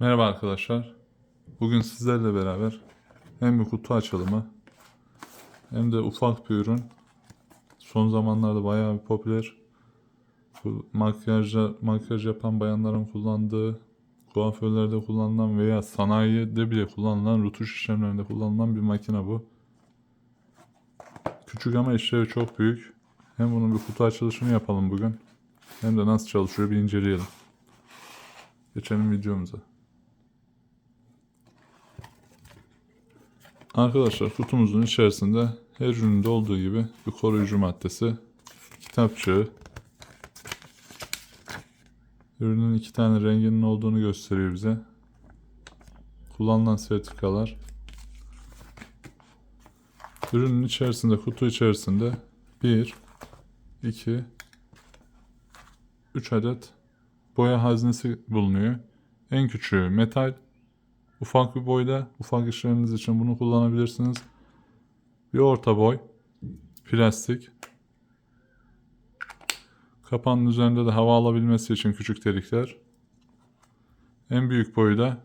Merhaba arkadaşlar. Bugün sizlerle beraber hem bir kutu açılımı hem de ufak bir ürün. Son zamanlarda bayağı bir popüler. Makyajla, makyaj yapan bayanların kullandığı, kuaförlerde kullanılan veya sanayide bile kullanılan, rutuş işlemlerinde kullanılan bir makine bu. Küçük ama işlevi çok büyük. Hem bunun bir kutu açılışını yapalım bugün. Hem de nasıl çalışıyor bir inceleyelim. Geçelim videomuza. Arkadaşlar kutumuzun içerisinde her üründe olduğu gibi bir koruyucu maddesi, kitapçığı, ürünün iki tane renginin olduğunu gösteriyor bize. Kullanılan sertifikalar. Ürünün içerisinde, kutu içerisinde 1, 2, 3 adet boya haznesi bulunuyor. En küçüğü metal, ufak bir boyda, ufak işleriniz için bunu kullanabilirsiniz. Bir orta boy, plastik. Kapağın üzerinde de hava alabilmesi için küçük delikler. En büyük boyu da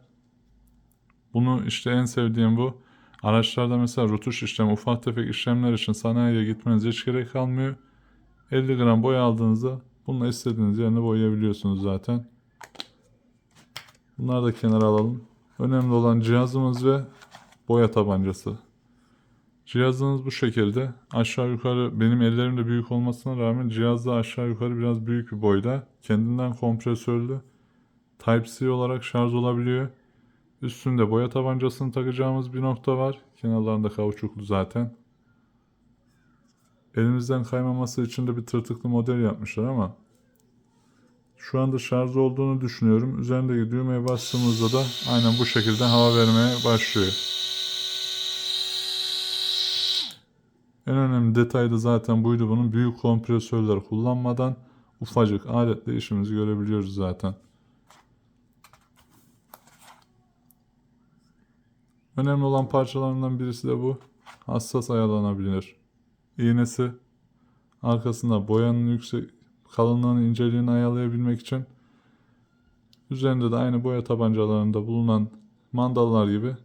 bunu işte en sevdiğim bu. Araçlarda mesela rutuş işlemi, ufak tefek işlemler için sanayiye gitmenize hiç gerek kalmıyor. 50 gram boya aldığınızda bununla istediğiniz yerine boyayabiliyorsunuz zaten. Bunları da kenara alalım. Önemli olan cihazımız ve boya tabancası. Cihazınız bu şekilde. Aşağı yukarı benim ellerim de büyük olmasına rağmen cihaz da aşağı yukarı biraz büyük bir boyda. Kendinden kompresörlü. Type-C olarak şarj olabiliyor. Üstünde boya tabancasını takacağımız bir nokta var. Kenarlarında kauçuklu zaten. Elimizden kaymaması için de bir tırtıklı model yapmışlar ama şu anda şarj olduğunu düşünüyorum. Üzerindeki düğmeye bastığımızda da aynen bu şekilde hava vermeye başlıyor. En önemli detay da zaten buydu bunun. Büyük kompresörler kullanmadan ufacık aletle işimizi görebiliyoruz zaten. Önemli olan parçalarından birisi de bu. Hassas ayarlanabilir. İğnesi arkasında boyanın yüksek kalınlığını inceliğini ayarlayabilmek için üzerinde de aynı boya tabancalarında bulunan mandallar gibi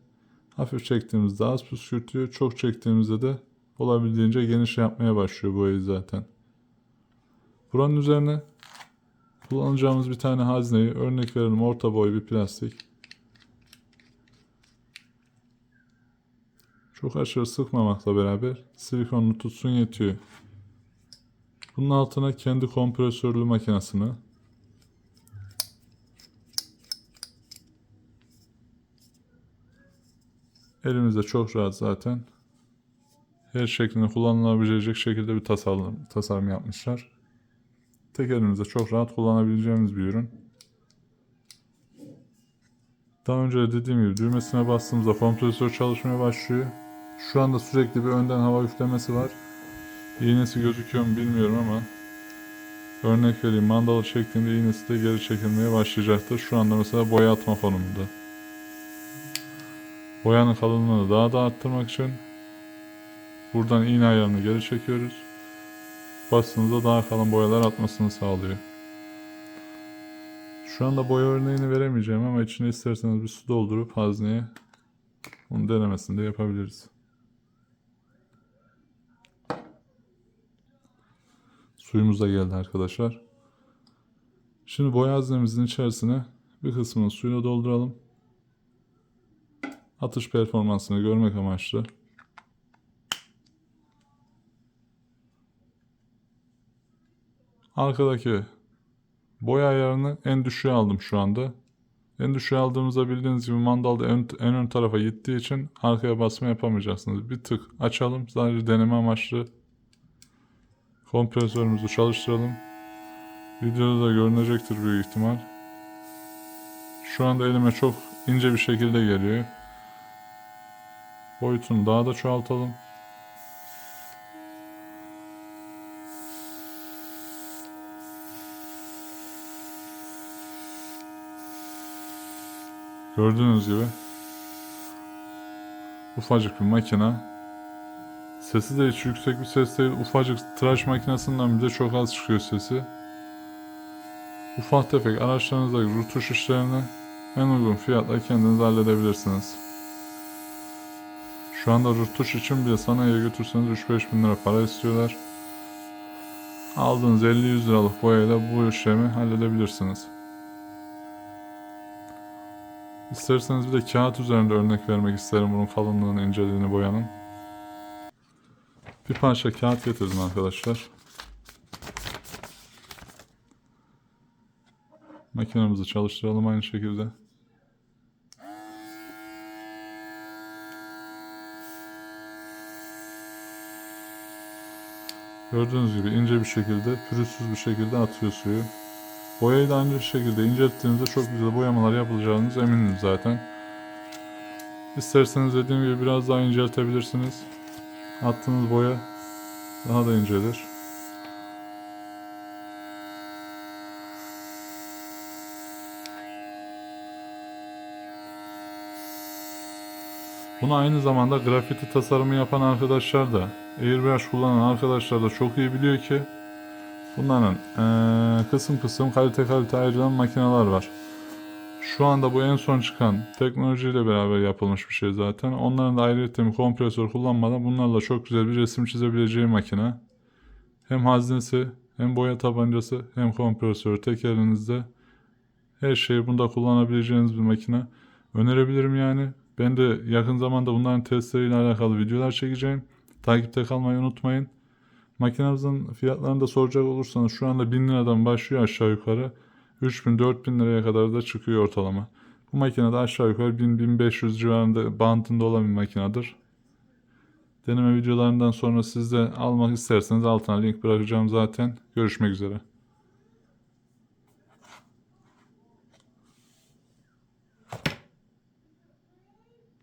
hafif çektiğimizde az püskürtüyor. Çok çektiğimizde de olabildiğince geniş yapmaya başlıyor boyayı zaten. Buranın üzerine kullanacağımız bir tane hazneyi örnek verelim orta boy bir plastik. Çok aşırı sıkmamakla beraber silikonunu tutsun yetiyor. Bunun altına kendi kompresörlü makinesini elimizde çok rahat zaten her şeklinde kullanılabilecek şekilde bir tasarım, tasarım yapmışlar. Tek elimizde çok rahat kullanabileceğimiz bir ürün. Daha önce de dediğim gibi düğmesine bastığımızda kompresör çalışmaya başlıyor. Şu anda sürekli bir önden hava üflemesi var. İğnesi gözüküyor mu bilmiyorum ama örnek vereyim mandalı çektiğimde iğnesi de geri çekilmeye başlayacaktır. Şu anda mesela boya atma konumunda. Boyanın kalınlığını daha da arttırmak için buradan iğne ayarını geri çekiyoruz. Bastığınızda daha kalın boyalar atmasını sağlıyor. Şu anda boya örneğini veremeyeceğim ama içine isterseniz bir su doldurup hazneye bunu denemesini de yapabiliriz. Suyumuz da geldi arkadaşlar. Şimdi boya haznemizin içerisine bir kısmını suyla dolduralım. Atış performansını görmek amaçlı. Arkadaki boya ayarını en düşüğe aldım şu anda. En düşüğe aldığımızda bildiğiniz gibi mandalda en, en ön tarafa gittiği için arkaya basma yapamayacaksınız. Bir tık açalım. Sadece deneme amaçlı kompresörümüzü çalıştıralım. Videoda da görünecektir büyük ihtimal. Şu anda elime çok ince bir şekilde geliyor. Boyutunu daha da çoğaltalım. Gördüğünüz gibi ufacık bir makine. Sesi de hiç yüksek bir ses değil. Ufacık tıraş makinesinden bile çok az çıkıyor sesi. Ufak tefek araçlarınızdaki rutuş işlerini en uygun fiyatla kendiniz halledebilirsiniz. Şu anda rötuş için bile sanayiye götürseniz 3-5 bin lira para istiyorlar. Aldığınız 50-100 liralık boyayla bu işlemi halledebilirsiniz. İsterseniz bir de kağıt üzerinde örnek vermek isterim bunun kalınlığını, inceliğini boyanın. Bir parça kağıt getirdim arkadaşlar. Makinemizi çalıştıralım aynı şekilde. Gördüğünüz gibi ince bir şekilde, pürüzsüz bir şekilde atıyor suyu. Boyayı da aynı şekilde incelttiğinizde çok güzel boyamalar yapılacağınız eminim zaten. İsterseniz dediğim gibi biraz daha inceltebilirsiniz. Attığınız boya daha da incelir. Bunu aynı zamanda grafiti tasarımı yapan arkadaşlar da, airbrush kullanan arkadaşlar da çok iyi biliyor ki bunların eee, kısım kısım kalite kalite ayrılan makineler var. Şu anda bu en son çıkan teknolojiyle beraber yapılmış bir şey zaten. Onların da ayrıca bir kompresör kullanmadan bunlarla çok güzel bir resim çizebileceği makine. Hem haznesi, hem boya tabancası, hem kompresör tek elinizde. Her şeyi bunda kullanabileceğiniz bir makine. Önerebilirim yani. Ben de yakın zamanda bunların testleriyle alakalı videolar çekeceğim. Takipte kalmayı unutmayın. Makinenizin fiyatlarını da soracak olursanız şu anda 1000 liradan başlıyor aşağı yukarı. 3000-4000 liraya kadar da çıkıyor ortalama. Bu makine de aşağı yukarı 1000-1500 civarında bantında olan bir makinedir. Deneme videolarından sonra siz de almak isterseniz altına link bırakacağım zaten. Görüşmek üzere.